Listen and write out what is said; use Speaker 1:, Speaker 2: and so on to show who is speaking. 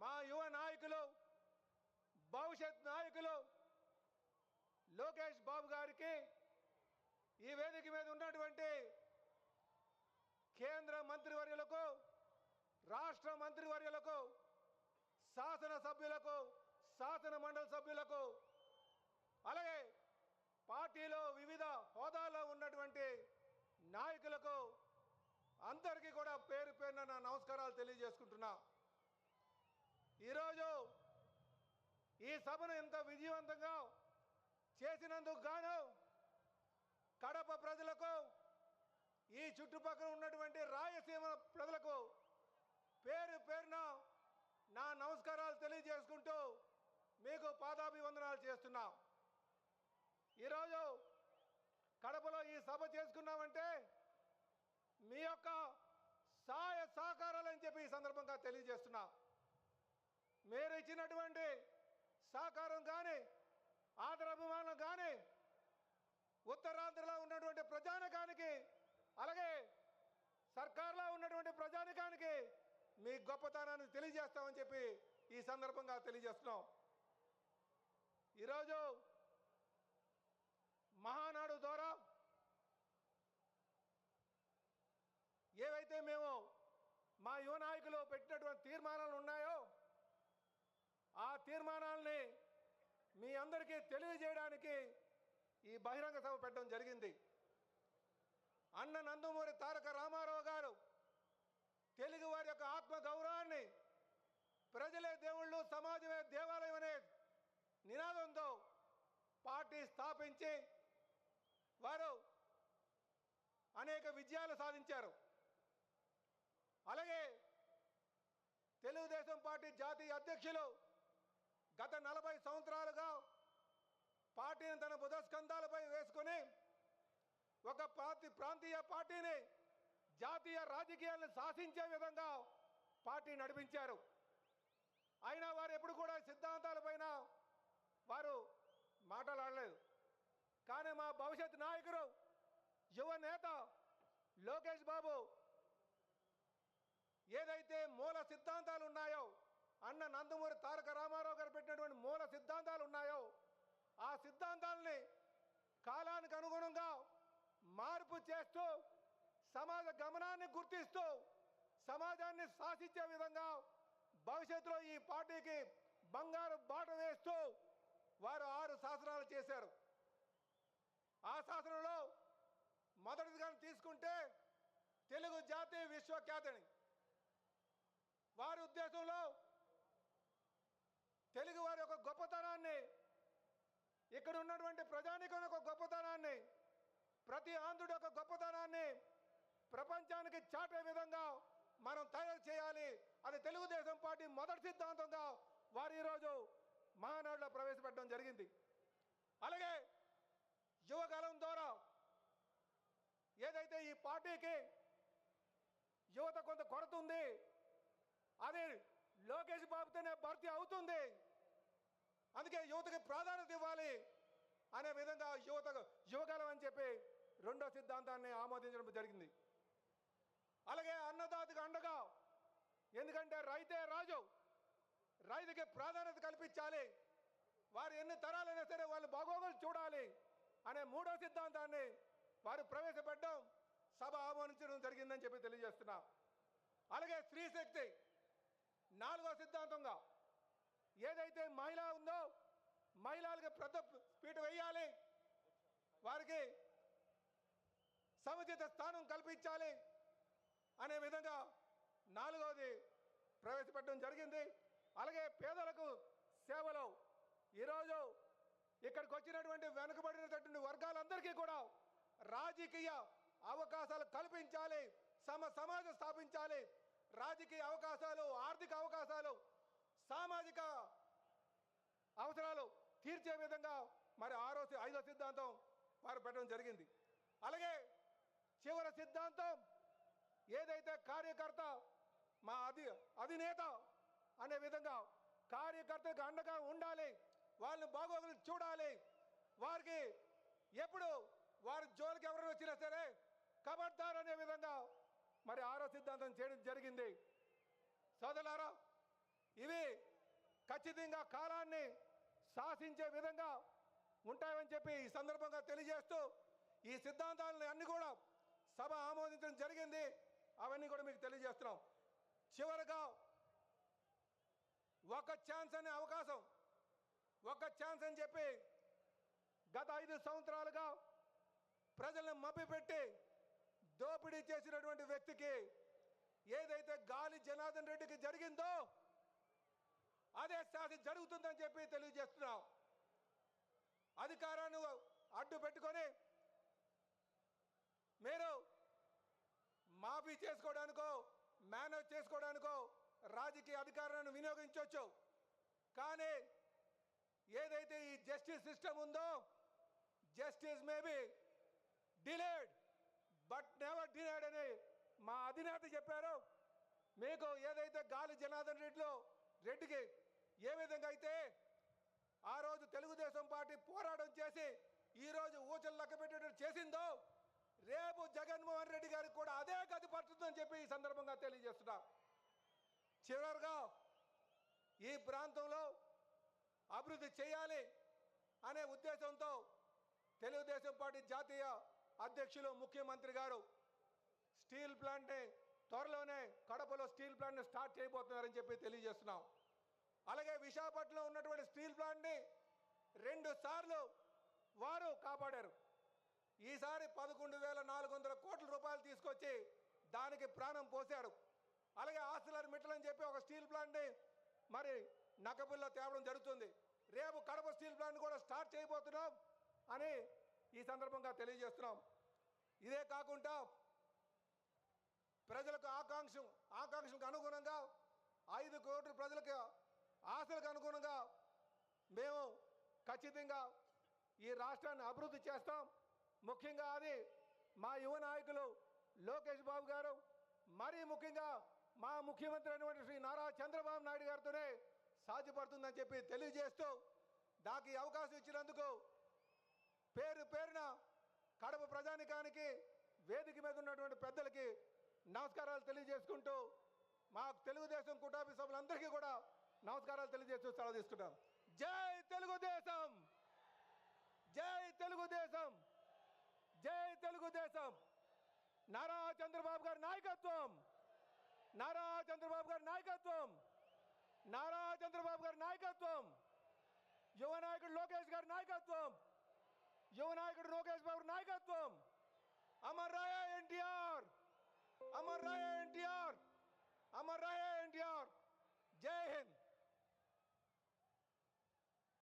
Speaker 1: మా యువ నాయకులు భవిష్యత్ నాయకులు లోకేష్ బాబు గారికి ఈ వేదిక మీద ఉన్నటువంటి కేంద్ర మంత్రివర్యులకు రాష్ట్ర మంత్రివర్యులకు శాసన సభ్యులకు శాసన మండలి సభ్యులకు అలాగే పార్టీలో వివిధ హోదాల్లో ఉన్నటువంటి నాయకులకు అందరికీ కూడా పేరు పేరున నా నమస్కారాలు తెలియజేసుకుంటున్నా. ఈరోజు ఈ సభను ఎంత విజయవంతంగా చేసినందుకు గాను కడప ప్రజలకు ఈ చుట్టుపక్కల ఉన్నటువంటి రాయసీమ ప్రజలకు పేరు పేరున నా నమస్కారాలు తెలియజేసుకుంటూ మీకు పాదాభివందనాలు చేస్తున్నా. ఈరోజు కడపలో ఈ సభ చేసుకున్నామంటే మీ యొక్క సాయ సహకారాలని చెప్పి ఈ సందర్భంగా మీరు ఇచ్చినటువంటి సహకారం కానీ ఆదరాభిమానం కానీ ఉత్తరాంధ్రలో ఉన్నటువంటి ప్రజానికానికి అలాగే సర్కార్లో ఉన్నటువంటి ప్రజానికానికి మీ గొప్పతనాన్ని తెలియజేస్తామని చెప్పి ఈ సందర్భంగా తెలియజేస్తున్నాం. ఈరోజు మహానాడు ద్వారా ఏవైతే మేము మా యువ నాయకులు పెట్టినటువంటి తీర్మానాలు ఉన్నాయో ఆ తీర్మానాల్ని మీ అందరికీ తెలియజేయడానికి ఈ బహిరంగ సభ పెట్టడం జరిగింది. అన్న నందమూరి తారక రామారావు గారు తెలుగు వారి యొక్క ఆత్మ గౌరవాన్ని ప్రజలే దేవుళ్ళు సమాజమే దేవాలయం అనే నినాదంతో పార్టీ స్థాపించి వారు అనేక విజయాలు సాధించారు. అలాగే తెలుగుదేశం పార్టీ జాతీయ అధ్యక్షులు గత నలభై సంవత్సరాలుగా పార్టీని తన బుధస్కంధాలపై వేసుకొని ఒక పార్టీ ప్రాంతీయ పార్టీని జాతీయ రాజకీయాలను శాసించే విధంగా పార్టీ నడిపించారు. అయినా వారు ఎప్పుడు కూడా సిద్ధాంతాలపైన వారు మాట్లాడలేదు. కానీ మా భవిష్యత్ నాయకుడు యువ నేత లోకేష్ బాబు ఏదైతే మూల సిద్ధాంతాలు ఉన్నాయో అన్న నందమూరి తారక రామారావు గారు పెట్టినటువంటి మూల సిద్ధాంతాలు ఉన్నాయో ఆ సిద్ధాంతాలని కాలానికి అనుగుణంగా మార్పు చేస్తూ సమాజ గమనాన్ని గుర్తిస్తూ సమాజాన్ని శాసించే విధంగా భవిష్యత్తులో ఈ పార్టీకి బంగారు బాట వేస్తూ వారు ఆరు శాసనాలు చేశారు. ఆ శాసనంలో మొదటిదిగా తీసుకుంటే తెలుగు జాతీయ విశ్వఖ్యాతిని వారి ఉద్దేశంలో తెలుగు వారి యొక్క గొప్పతనాన్ని ఇక్కడ ఉన్నటువంటి ప్రజానికం యొక్క గొప్పతనాన్ని ప్రతి ఆంధ్రుడి యొక్క గొప్పతనాన్ని ప్రపంచానికి చాటే విధంగా మనం తయారు చేయాలి. అది తెలుగుదేశం పార్టీ మొదటి సిద్ధాంతంగా వారు ఈరోజు మహానాడులో ప్రవేశపెట్టడం జరిగింది. అలాగే యువకాలం ద్వారా ఏదైతే ఈ పార్టీకి యువత కొంత కొరత ఉంది అది లోకేష్ బాబుతోనే భర్తీ అవుతుంది. అందుకే యువతకి ప్రాధాన్యత ఇవ్వాలి అనే విధంగా యువత యువకాలం అని చెప్పి రెండో సిద్ధాంతాన్ని ఆమోదించడం జరిగింది. అలాగే అన్నదాతకు అండగా ఎందుకంటే రైతే రాజు రైతుకి ప్రాధాన్యత కల్పించాలి. వారు ఎన్ని తరాలైనా సరే వాళ్ళు బాగోగులు చూడాలి అనే మూడో సిద్ధాంతాన్ని వారు ప్రవేశపెట్టడం సభ ఆమోదించడం జరిగిందని చెప్పి తెలియజేస్తున్నా. అలాగే స్త్రీ శక్తి నాలుగో సిద్ధాంతంగా ఏదైతే మహిళ ఉందో మహిళలకు పెద్ద పీట వేయాలి. వారికి సముచిత స్థానం కల్పించాలి అనే విధంగా నాలుగవది ప్రవేశపెట్టడం జరిగింది. అలాగే పేదలకు సేవలు. ఈరోజు ఇక్కడికి వచ్చినటువంటి వెనుకబడినటువంటి వర్గాలందరికీ కూడా రాజకీయ అవకాశాలు కల్పించాలి. సమ సమాజం స్థాపించాలి. రాజకీయ అవకాశాలు ఆర్థిక అవకాశాలు సామాజిక అవసరాలు తీర్చే విధంగా మరి ఆరో ఐదో సిద్ధాంతం వారు పెట్టడం జరిగింది. అలాగే చివరి సిద్ధాంతం ఏదైతే కార్యకర్త మా అధి అధినేత అనే విధంగా కార్యకర్తకు అండగా ఉండాలి వాళ్ళని బాగోగులు చూడాలి వారికి ఎప్పుడు వారి జోలికి ఎవరు వచ్చినా సరే కబడ్దార్ అనే విధంగా మరి ఆరో సిద్ధాంతం చేయడం జరిగింది. సోదరులారా ఇవి ఖచ్చితంగా కాలాన్ని శాసించే విధంగా ఉంటాయని చెప్పి ఈ సందర్భంగా తెలియజేస్తూ ఈ సిద్ధాంతాలను అన్ని కూడా సభ ఆమోదించడం జరిగింది. అవన్నీ కూడా మీకు తెలియజేస్తున్నాం. చివరిగా ఒక ఛాన్స్ అనే అవకాశం ఒక ఛాన్స్ అని చెప్పి గత ఐదు సంవత్సరాలుగా ప్రజలను మభ్యపెట్టి దోపిడీ చేసినటువంటి వ్యక్తికి ఏదైతే గాలి జనార్దన్ రెడ్డికి జరిగిందో అదే శాస్త్రి జరుగుతుందని చెప్పి తెలియజేస్తున్నాం. అధికారాన్ని అడ్డు పెట్టుకొని మీరు మాఫీ చేసుకోవడానికో మేనేజ్ చేసుకోవడానికో రాజకీయ అధికారాన్ని వినియోగించవచ్చు కానీ ఏదైతే ఈ జస్టిస్ సిస్టమ్ ఉందో justice maybe delayed. But never denied అని మా అధినేత చెప్పారు మీకు ఏదైతే గాలి జనార్దన్ రెడ్డిలో రెడ్డికి ఏ విధంగా అయితే ఆ రోజు తెలుగుదేశం పార్టీ పోరాటం చేసి ఈరోజు ఊచలు లెక్క పెట్టేటట్టు చేసిందో రేపు జగన్మోహన్ రెడ్డి గారికి కూడా అదే గది పడుతుందని చెప్పి ఈ సందర్భంగా తెలియజేస్తున్నా. చివరిగా ఈ ప్రాంతంలో అభివృద్ధి చేయాలి అనే ఉద్దేశంతో తెలుగుదేశం పార్టీ జాతీయ అధ్యక్షులు ముఖ్యమంత్రి గారు స్టీల్ ప్లాంట్ని త్వరలోనే కడపలో స్టీల్ ప్లాంట్ని స్టార్ట్ చేయబోతున్నారని చెప్పి తెలియజేస్తున్నాం. అలాగే విశాఖపట్నంలో ఉన్నటువంటి స్టీల్ ప్లాంట్ని రెండు సార్లు వారు కాపాడారు. ఈసారి పదకొండు వేల నాలుగు వందల కోట్ల రూపాయలు తీసుకొచ్చి దానికి ప్రాణం పోశారు. అలాగే ఆస్తులర్ మిట్టలు అని చెప్పి ఒక స్టీల్ ప్లాంట్ని మరి నకబుల్లో తేవడం జరుగుతుంది. రేపు కడప స్టీల్ ప్లాంట్ కూడా స్టార్ట్ చేయబోతున్నాం అని ఈ సందర్భంగా తెలియజేస్తున్నాం. ఇదే కాకుండా ప్రజలకు ఆకాంక్ష ఆకాంక్షలకు అనుగుణంగా ఐదు కోట్ల ప్రజలకు ఆశలకు అనుగుణంగా మేము ఖచ్చితంగా ఈ రాష్ట్రాన్ని అభివృద్ధి చేస్తాం. ముఖ్యంగా అది మా యువ నాయకులు లోకేష్ బాబు గారు మరీ ముఖ్యంగా మా ముఖ్యమంత్రి అయినటువంటి శ్రీ నారా చంద్రబాబు నాయుడు గారితోనే సాధ్యపడుతుందని చెప్పి తెలియజేస్తూ నాకు ఈ అవకాశం ఇచ్చినందుకు పేరు పేరున కడప ప్రజానికానికి వేదిక మీద ఉన్నటువంటి పెద్దలకి నమస్కారాలు తెలియజేసుకుంటూ మా తెలుగుదేశం కుటుంబ సభ్యులందరికీ కూడా నమస్కారాలు తెలియజేస్తూ సెలవు తీసుకుంటాం. జై తెలుగుదేశం! జై తెలుగుదేశం! జై తెలుగుదేశం! నారా చంద్రబాబు గారి నాయకత్వం! నారా చంద్రబాబు గారి నాయకత్వం! నారా చంద్రబాబు గారి నాయకత్వం! యువ నాయకుడు లోకేష్ గారి నాయకత్వం! యువనాయకుడు లోకేష్ బాబు నాయకత్వం అమర్ రాయ ఎన్టీఆర్ అమర్ రాయ ఎన్టీఆర్ అమర్ రాయ ఎన్టీఆర్ జై హింద్